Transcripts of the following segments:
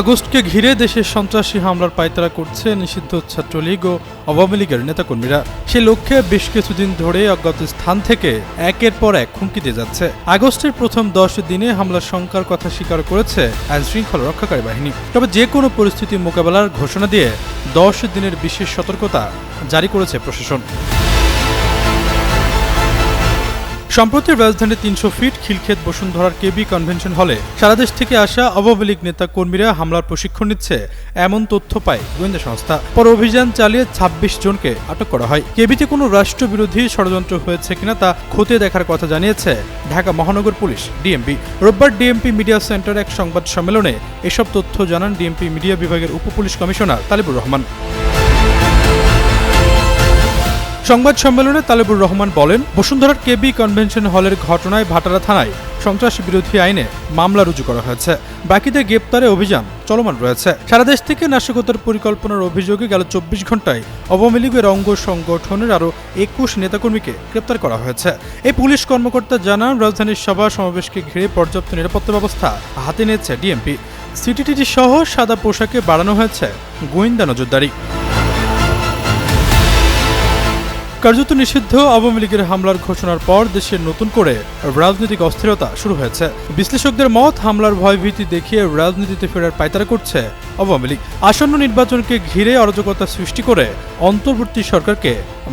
আগস্টকে ঘিরে দেশের সন্ত্রাসী হামলার পায়তারা করছে নিষিদ্ধ ছাত্রলীগ ও আওয়ামী লীগের নেতাকর্মীরা। সে লক্ষ্যে বেশ কিছুদিন ধরে অজ্ঞাত স্থান থেকে একের পর এক হুমকি দিয়ে যাচ্ছে। আগস্টের প্রথম দশ দিনে হামলার শঙ্কার কথা স্বীকার করেছে আইন শৃঙ্খলা রক্ষাকারী বাহিনী। তবে যে কোনো পরিস্থিতি মোকাবেলার ঘোষণা দিয়ে দশ দিনের বিশেষ সতর্কতা জারি করেছে প্রশাসন। সম্প্রতি রাজধানীর তিনশো ফিট খিলক্ষেত বসুন্ধরার কেবি কনভেনশন হলে সারা দেশ থেকে আসা আওয়ামী লীগ নেতা কর্মীরা হামলার প্রশিক্ষণ নিচ্ছে এমন তথ্য পায় গোয়েন্দা সংস্থা। পর অভিযান চালিয়ে ২৬ জনকে আটক করা হয়। কেবিতে কোনো রাষ্ট্রবিরোধী ষড়যন্ত্র হয়েছে কিনা তা খতিয়ে দেখার কথা জানিয়েছে ঢাকা মহানগর পুলিশ, ডিএমপি। রোববার ডিএমপি মিডিয়া সেন্টার এক সংবাদ সম্মেলনে এসব তথ্য জানান ডিএমপি মিডিয়া বিভাগের উপ পুলিশ কমিশনার তালিবুর রহমান। সংবাদ সম্মেলনে তালেবুর রহমান বলেন বসুন্ধরার কেবি কনভেনশন হলের ঘটনায় ভাটারা থানায় সন্ত্রাস বিরোধী আইনে মামলা রুজু করা হয়েছে। বাকিদের গ্রেপ্তারে অভিযান চলমান রয়েছে। সারা দেশ থেকে নাশকতার পরিকল্পনার অভিযোগে গেল চব্বিশ ঘন্টায় আওয়ামী লীগের অঙ্গ সংগঠনের আরও একুশ নেতাকর্মীকে গ্রেপ্তার করা হয়েছে। এই পুলিশ কর্মকর্তা জানান, রাজধানীর সভা সমাবেশকে ঘিরে পর্যাপ্ত নিরাপত্তা ব্যবস্থা হাতে নিয়েছে ডিএমপি। সিটিটিটি সহ সাদা পোশাকে বাড়ানো হয়েছে গোয়েন্দা নজরদারি। কার্যত নিষিদ্ধ আওয়ামী লীগের হামলার ঘোষণার পর দেশে নতুন করে রাজনৈতিক অস্থিরতা শুরু হয়েছে। বিশ্লেষকদের মত, হামলার ভয়ভীতি দেখিয়ে রাজনীতিতে ফেরার পায়তারা করছে আওয়ামী লীগ। আসন্ন নির্বাচনকে ঘিরে অরাজকতা সৃষ্টি করে অন্তর্বর্তী সরকারকে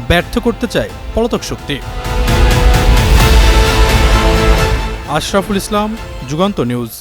ব্যর্থ করতে চায় পলাতক শক্তি। আশরাফুল ইসলাম, যুগান্ত নিউজ।